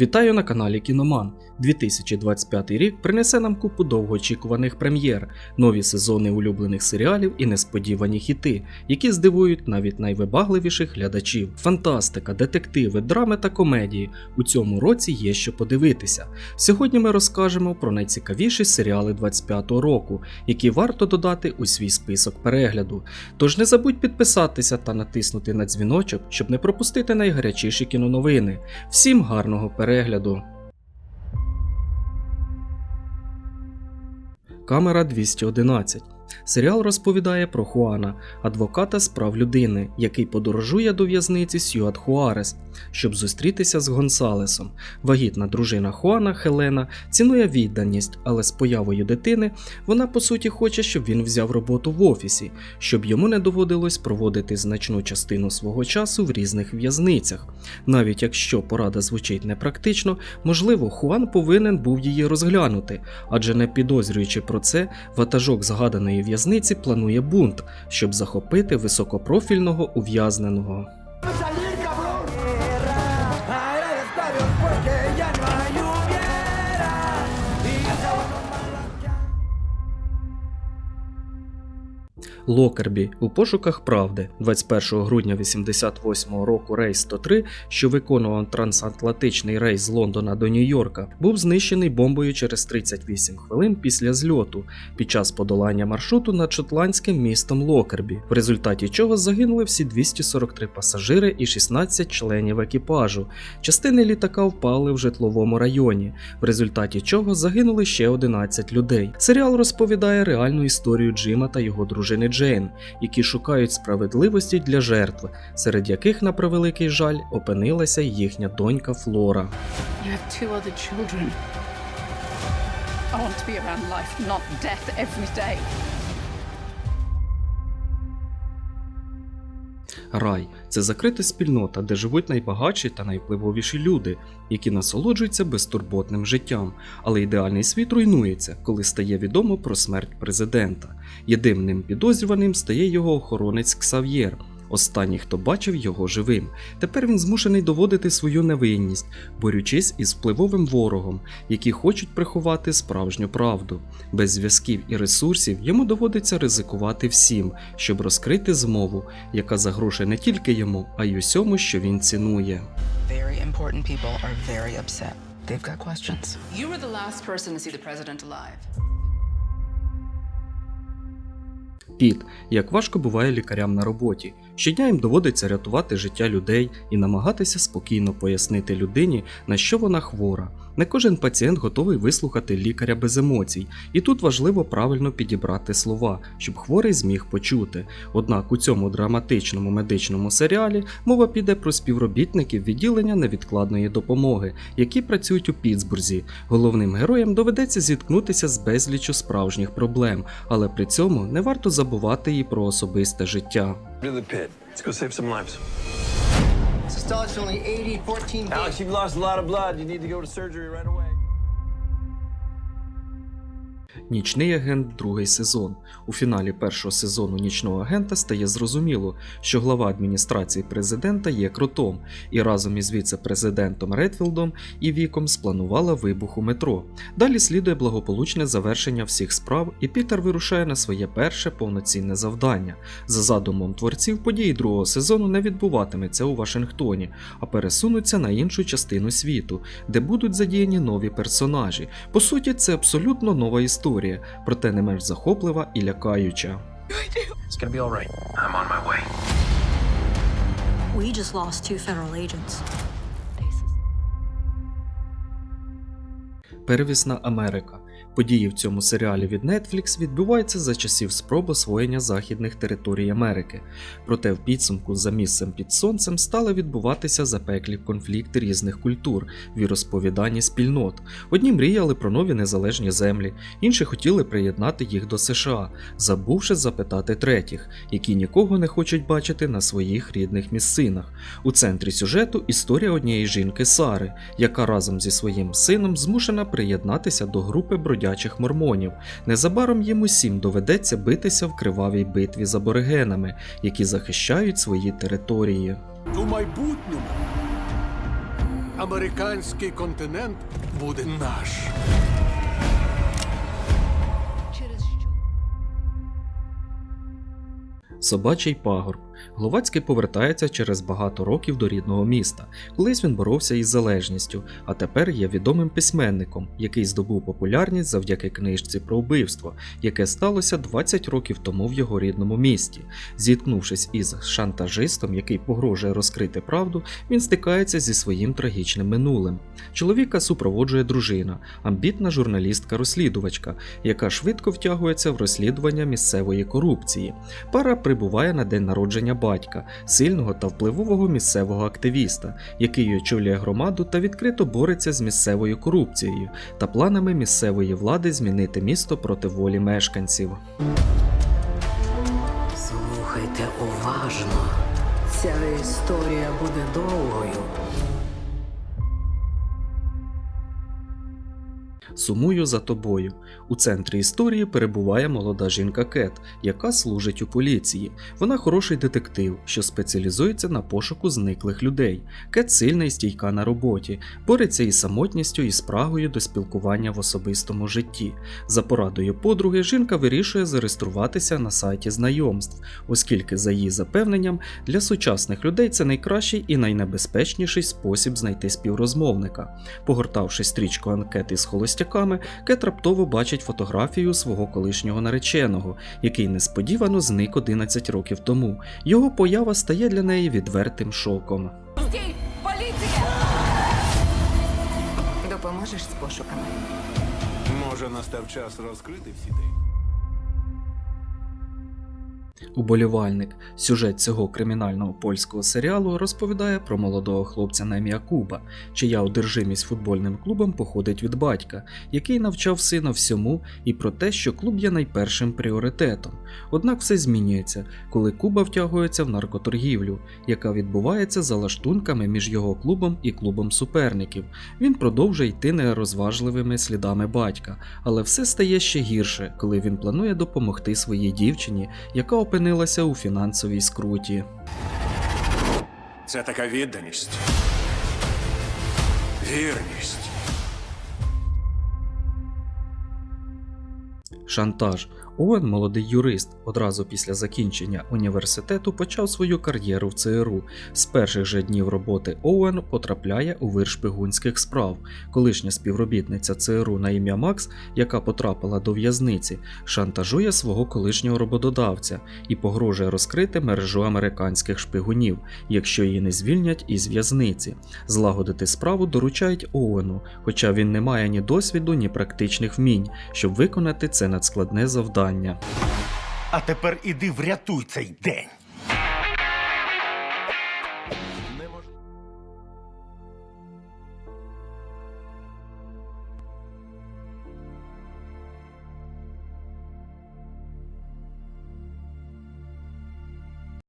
Вітаю на каналі Кіноман. 2025 рік принесе нам купу довгоочікуваних прем'єр, нові сезони улюблених серіалів і несподівані хіти, які здивують навіть найвибагливіших глядачів. Фантастика, детективи, драми та комедії. У цьому році є що подивитися. Сьогодні ми розкажемо про найцікавіші серіали 25-го року, які варто додати у свій список перегляду. Тож не забудь підписатися та натиснути на дзвіночок, щоб не пропустити найгарячіші кіноновини. Всім гарного перегляду! Камера 211. Серіал розповідає про Хуана, адвоката з прав людини, який подорожує до в'язниці Сюат Хуарес, щоб зустрітися з Гонсалесом. Вагітна дружина Хуана Хелена цінує відданість, але з появою дитини вона по суті хоче, щоб він взяв роботу в офісі, щоб йому не доводилось проводити значну частину свого часу в різних в'язницях. Навіть якщо порада звучить непрактично, можливо, Хуан повинен був її розглянути, адже не підозрюючи про це, ватажок згаданої в'язниці планує бунт, щоб захопити високопрофільного ув'язненого. Локербі у пошуках правди 21 грудня 88 року рейс 103, що виконував трансатлантичний рейс з Лондона до Нью-Йорка, був знищений бомбою через 38 хвилин після зльоту під час подолання маршруту над шотландським містом Локербі, в результаті чого загинули всі 243 пасажири і 16 членів екіпажу. Частини літака впали в житловому районі, в результаті чого загинули ще 11 людей. Серіал розповідає реальну історію Джима та його дружини Джейн, які шукають справедливості для жертв, серед яких, на превеликий жаль, опинилася їхня донька Флора. You. I want to be around life, not death every day. Рай це закрита спільнота, де живуть найбагатші та найвпливовіші люди, які насолоджуються безтурботним життям, але ідеальний світ руйнується, коли стає відомо про смерть президента. Єдиним підозрюваним стає його охоронець Ксав'єр. Останній, хто бачив його живим. Тепер він змушений доводити свою невинність, борючись із впливовим ворогом, які хочуть приховати справжню правду. Без зв'язків і ресурсів йому доводиться ризикувати всім, щоб розкрити змову, яка загрожує не тільки йому, а й усьому, що він цінує. Very important people are very upset. They've got questions. You were the last person to see the president alive. Піт, як важко буває лікарям на роботі. Щодня їм доводиться рятувати життя людей і намагатися спокійно пояснити людині, на що вона хвора. Не кожен пацієнт готовий вислухати лікаря без емоцій, і тут важливо правильно підібрати слова, щоб хворий зміг почути. Однак у цьому драматичному медичному серіалі мова піде про співробітників відділення невідкладної допомоги, які працюють у Пітсбурзі. Головним героям доведеться зіткнутися з безліччю справжніх проблем, але при цьому не варто забувати і про особисте життя. To the pit. Let's go save some lives. Systolics only 80, 14 days. Alex, you've lost a lot of blood. You need to go to surgery right away. Нічний агент другий сезон. У фіналі першого сезону нічного агента стає зрозуміло, що глава адміністрації президента є крутом, і разом із віце-президентом Редфілдом і Віком спланувала вибух у метро. Далі слідує благополучне завершення всіх справ, і Пітер вирушає на своє перше повноцінне завдання. За задумом творців, події другого сезону не відбуватиметься у Вашингтоні, а пересунуться на іншу частину світу, де будуть задіяні нові персонажі. По суті, це абсолютно нова історія, проте не менш захоплива і лякаюча. It's gonna be all right. I'm on my way. We just lost two federal agents. Первісна Америка. Події в цьому серіалі від Netflix відбуваються за часів спроб освоєння західних територій Америки. Проте в підсумку за місцем під сонцем стали відбуватися запеклі конфлікти різних культур в розповіданні спільнот. Одні мріяли про нові незалежні землі, інші хотіли приєднати їх до США, забувши запитати третіх, які нікого не хочуть бачити на своїх рідних місцинах. У центрі сюжету історія однієї жінки Сари, яка разом зі своїм сином змушена приєднатися до групи бродячих мормонів. Незабаром їм усім доведеться битися в кривавій битві з аборигенами, які захищають свої території. У майбутньому американський континент буде наш. Через що? Собачий пагорб. Гловацький повертається через багато років до рідного міста. Колись він боровся із залежністю, а тепер є відомим письменником, який здобув популярність завдяки книжці про вбивство, яке сталося 20 років тому в його рідному місті. Зіткнувшись із шантажистом, який погрожує розкрити правду, він стикається зі своїм трагічним минулим. Чоловіка супроводжує дружина, амбітна журналістка-розслідувачка, яка швидко втягується в розслідування місцевої корупції. Пара прибуває на день народження батька, сильного та впливового місцевого активіста, який очолює громаду та відкрито бореться з місцевою корупцією та планами місцевої влади змінити місто проти волі мешканців. Слухайте уважно. Ця історія буде довгою. Сумую за тобою. У центрі історії перебуває молода жінка Кет, яка служить у поліції. Вона хороший детектив, що спеціалізується на пошуку зниклих людей. Кет сильна і стійка на роботі, бореться із самотністю і спрагою до спілкування в особистому житті. За порадою подруги, жінка вирішує зареєструватися на сайті знайомств, оскільки, за її запевненням, для сучасних людей це найкращий і найнебезпечніший спосіб знайти співрозмовника. Погортавши стрічку анкети з холостяками, Кет раптово бачить фотографію свого колишнього нареченого, який несподівано зник 11 років тому. Його поява стає для неї відвертим шоком. Стій! Поліція! Допоможеш з пошуками? Може, настав час розкрити всі ти. Уболівальник. Сюжет цього кримінального польського серіалу розповідає про молодого хлопця на ім'я Куба, чия одержимість футбольним клубом походить від батька, який навчав сина всьому і про те, що клуб є найпершим пріоритетом. Однак все змінюється, коли Куба втягується в наркоторгівлю, яка відбувається за лаштунками між його клубом і клубом суперників. Він продовжує йти нерозважливими слідами батька, але все стає ще гірше, коли він планує допомогти своїй дівчині, яка опинилася у фінансовій скруті. Це така відданість. Вірність. Шантаж. Оуен, молодий юрист, одразу після закінчення університету почав свою кар'єру в ЦРУ. З перших же днів роботи Оуен потрапляє у вир шпигунських справ. Колишня співробітниця ЦРУ на ім'я Макс, яка потрапила до в'язниці, шантажує свого колишнього роботодавця і погрожує розкрити мережу американських шпигунів, якщо її не звільнять із в'язниці. Злагодити справу доручають Оуену, хоча він не має ні досвіду, ні практичних вмінь, щоб виконати це надскладне завдання. А тепер іди врятуй цей день.